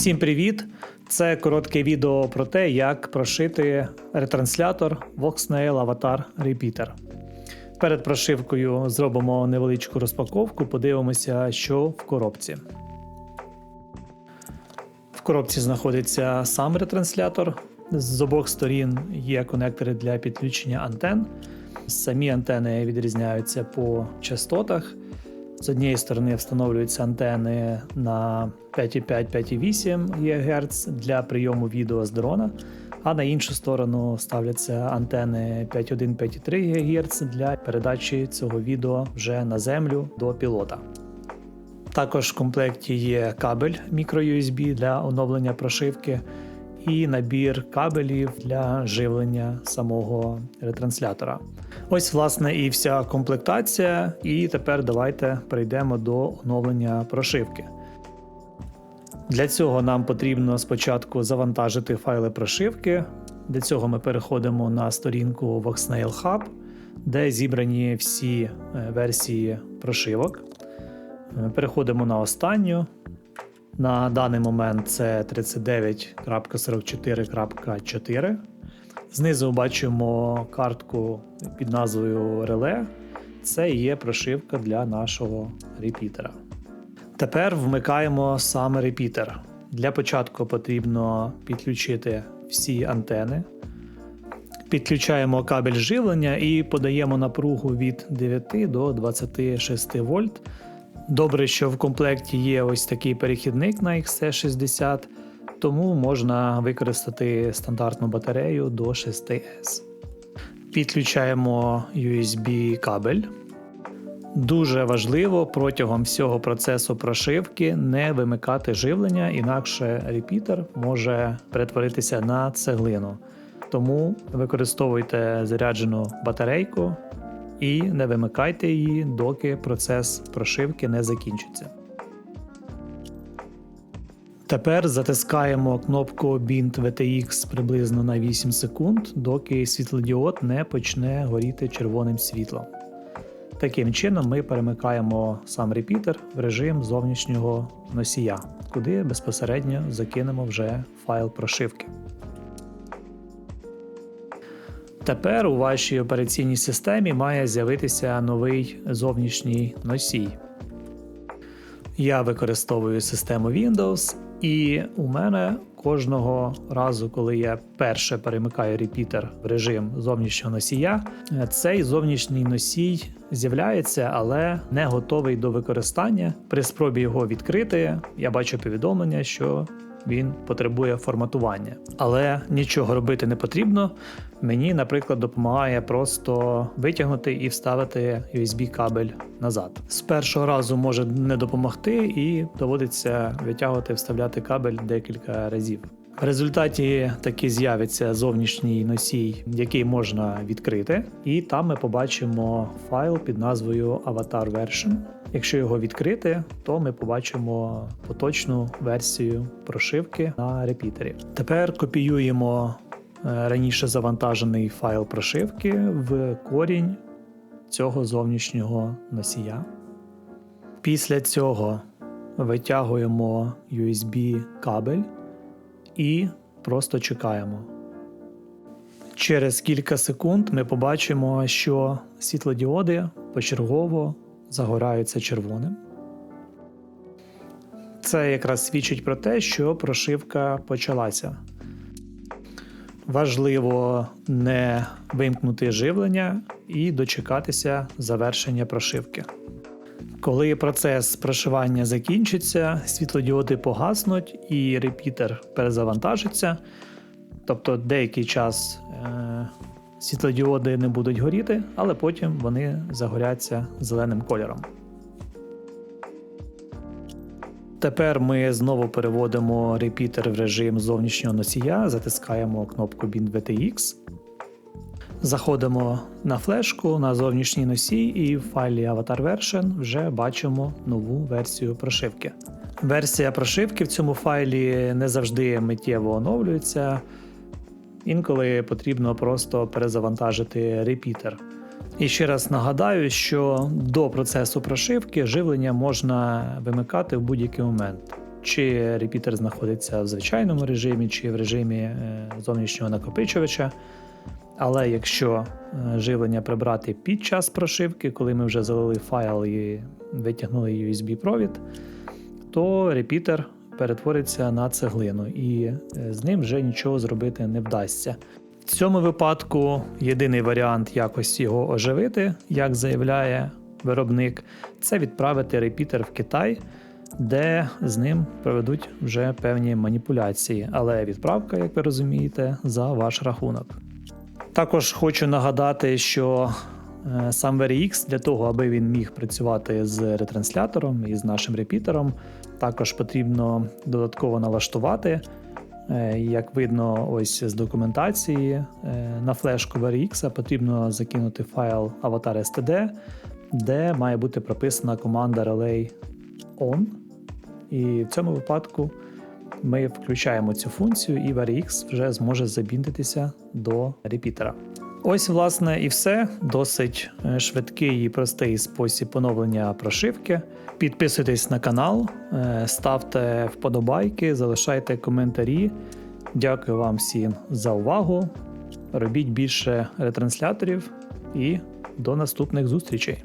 Всім привіт! Це коротке відео про те, як прошити ретранслятор Voxnail Avatar Repeater. Перед прошивкою зробимо невеличку розпаковку, подивимося, що в коробці. В коробці знаходиться сам ретранслятор. З обох сторін є конектори для підключення антен. Самі антени відрізняються по частотах. З однієї сторони встановлюються антени на 5,5-5,8 ГГц для прийому відео з дрона, а на іншу сторону ставляться антени 5,1-5,3 ГГц для передачі цього відео вже на землю до пілота. Також в комплекті є кабель microUSB для оновлення прошивки і набір кабелів для живлення самого ретранслятора. Ось, власне, і вся комплектація. І тепер давайте перейдемо до оновлення прошивки. Для цього нам потрібно спочатку завантажити файли прошивки. Для цього ми переходимо на сторінку Voxnail Hub, де зібрані всі е, версії прошивок. Е, Переходимо на останню. На даний момент це 39.44.4. Знизу бачимо картку під назвою Реле. Це є прошивка для нашого репітера. Тепер вмикаємо саме репітер. Для початку потрібно підключити всі антени. Підключаємо кабель живлення і подаємо напругу від 9 до 26 вольт. Добре, що в комплекті є ось такий перехідник на XC60, тому можна використати стандартну батарею до 6S. Підключаємо USB кабель. Дуже важливо протягом всього процесу прошивки не вимикати живлення, інакше репітер може перетворитися на цеглину. Тому використовуйте заряджену батарейку і не вимикайте її, доки процес прошивки не закінчиться. Тепер затискаємо кнопку Bint VTX приблизно на 8 секунд, доки світлодіод не почне горіти червоним світлом. Таким чином ми перемикаємо сам репітер в режим зовнішнього носія, куди безпосередньо закинемо вже файл прошивки. Тепер у вашій операційній системі має з'явитися новий зовнішній носій. Я використовую систему Windows, і у мене кожного разу, коли я перше перемикаю репітер в режим зовнішнього носія, цей зовнішній носій з'являється, але не готовий до використання. При спробі його відкрити, я бачу повідомлення, що він потребує форматування. Але нічого робити не потрібно. Мені, наприклад, допомагає просто витягнути і вставити USB-кабель назад. З першого разу може не допомогти, і доводиться витягувати, вставляти кабель декілька разів. В результаті таки з'явиться зовнішній носій, який можна відкрити, і там ми побачимо файл під назвою Avatar Version. Якщо його відкрити, то ми побачимо поточну версію прошивки на репітері. Тепер копіюємо е, раніше завантажений файл прошивки в корінь цього зовнішнього носія. Після цього витягуємо USB кабель і просто чекаємо. Через кілька секунд ми побачимо, що світлодіоди почергово загораються червоним. Це якраз свідчить про те, що прошивка почалася. Важливо не вимкнути живлення і дочекатися завершення прошивки. Коли процес прошивання закінчиться, світлодіоди погаснуть і репітер перезавантажиться. Тобто деякий час е, світлодіоди не будуть горіти, але потім вони загоряться зеленим кольором. Тепер ми знову переводимо репітер в режим зовнішнього носія, затискаємо кнопку Bin VTX. Заходимо на флешку на зовнішній носій, і в файлі Avatar Version вже бачимо нову версію прошивки. Версія прошивки в цьому файлі не завжди миттєво оновлюється. Інколи потрібно просто перезавантажити репітер. І ще раз нагадаю, що до процесу прошивки живлення можна вимикати в будь-який момент. чи репітер знаходиться в звичайному режимі, чи в режимі е, зовнішнього накопичувача. Але якщо е, живлення прибрати під час прошивки, коли ми вже залили файл і витягнули USB-провід, то репітер перетвориться на цеглину, і е, з ним вже нічого зробити не вдасться. В цьому випадку єдиний варіант якось його оживити, як заявляє виробник, це відправити репітер в Китай, де з ним проведуть вже певні маніпуляції. Але відправка, як ви розумієте, за ваш рахунок. Також хочу нагадати, що е, сам VRX для того, аби він міг працювати з ретранслятором і з нашим репітером, також потрібно додатково налаштувати. Е, Як видно, ось з документації е, на флешку VRX потрібно закинути файл avatar std, де має бути прописана команда relay on. І в цьому випадку ми включаємо цю функцію, і VRX вже зможе забіндитися до репітера. Ось, власне, і все. Досить е, швидкий і простий спосіб оновлення прошивки. Підписуйтесь на канал, е, ставте вподобайки, залишайте коментарі. Дякую вам всім за увагу. Робіть більше ретрансляторів і до наступних зустрічей.